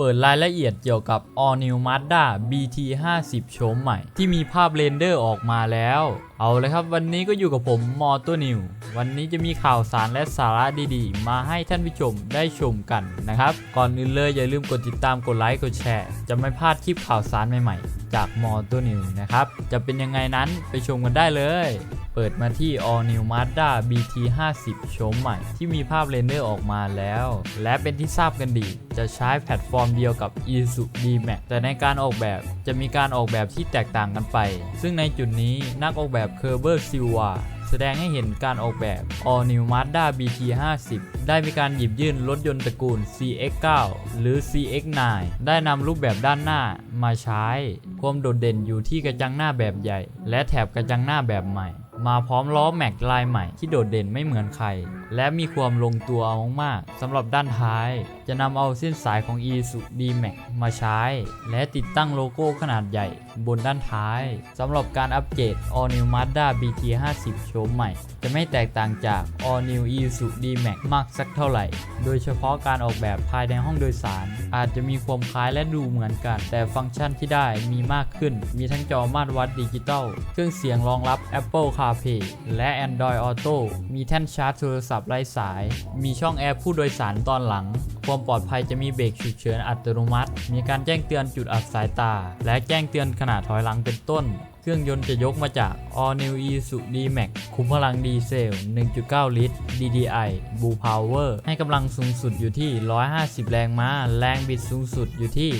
เปิดรายละเอียดเกี่ยวกับ All New Mazda BT 50 โฉมใหม่ ที่มีภาพเรนเดอร์ออกมาแล้ว เอาเลยครับวันนี้ก็อยู่กับผมมอตัวนิว วันนี้จะมีข่าวสารและสาระดีๆ มาให้ท่านผู้ชมได้ชมกันนะครับ ก่อนอื่นเลยอย่าลืมกดติดตามกดไลค์กดแชร์ จะไม่พลาดคลิปข่าวสารใหม่ๆ จากมอตัวนิวนะครับ จะเป็นยังไงนั้นไปชมกันได้เลย เปิดมาที่ All New Mazda BT 50 โฉมใหม่ที่มีภาพเรนเดอร์ออกมาแล้ว และเป็นที่ทราบกันดี จะใช้แพลตฟอร์มเดียวกับ Isuzu D-Max แต่ในการออกแบบจะมีการออกแบบที่แตกต่างกันไป ซึ่งในจุดนี้นักออกแบบ k e r b e r Silva แสดงให้เห็นการออกแบบ All New Mazda BT 50 ได้มีการหยิบยื่นรถยนต์ตระกูล CX9 หรือ CX9 ได้นำรูปแบบด้านหน้ามาใช้ ความโดดเด่นอยู่ที่กระจังหน้าแบบใหญ่ และแถบกระจังหน้าแบบใหม่ มาพร้อมล้อแม็กลายใหม่ที่โดดเด่นไม่เหมือนใคร และมีความลงตัวมากๆสำหรับด้านท้าย จะนำเอาเส้นสายของ e s u D-Max มาใช้ และติดตั้งโลโก้ขนาดใหญ่บนด้านท้ายสำหรับการอัปเกรด All New Mazda BT 50โฉมใหม่ จะไม่แตกต่างจาก All New Isuzu D-Max มากสักเท่าไหร่ โดยเฉพาะการออกแบบภายในห้องโดยสาร อาจจะมีความคล้ายและดูเหมือนกัน แต่ฟังก์ชันที่ได้มีมากขึ้น มีทั้งจอมาตรวัดดิจิตอลเครื่องเสียงรองรับ Apple CarPlay และ Android Auto มีแท่นชาร์จโทรศัพท์ไร้สาย มีช่องแอร์ผู้โดยสารตอนหลัง ความปลอดภัยจะมีเบรกฉุกเฉินอัตโนมัติ มีการแจ้งเตือนจุดอับสายตา และแจ้งเตือนขณะถอยหลังเป็นต้น เครื่องยนต์จะยกมาจาก All New Isuzu D-Max คุ้มพลังดีเซล 1.9 ลิตร DDI Blue Power ให้กำลังสูงสุดอยู่ที่ 150 แรงม้า แรงบิดสูงสุดอยู่ที่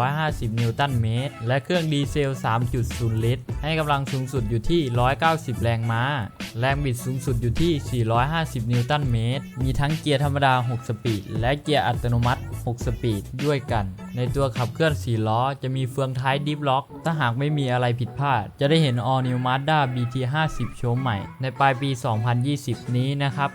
350 นิวตันเมตร และเครื่องดีเซล 3.0 ลิตร ให้กำลังสูงสุดอยู่ที่ 190 แรงม้า แรงบิดสูงสุดอยู่ที่ 450 นิวตันเมตร มีทั้งเกียร์ธรรมดา 6 สปีด และเกียร์อัตโนมัติ 6 สปีดด้วยกัน ในตัวขับเคลื่อน 4 ล้อ จะมีเฟืองท้ายดิฟล็อก ถ้าหากไม่มีอะไรผิดพลาด จะได้เห็น All New Mazda BT 50 โฉมใหม่ ในปลายปี 2020 นี้นะครับ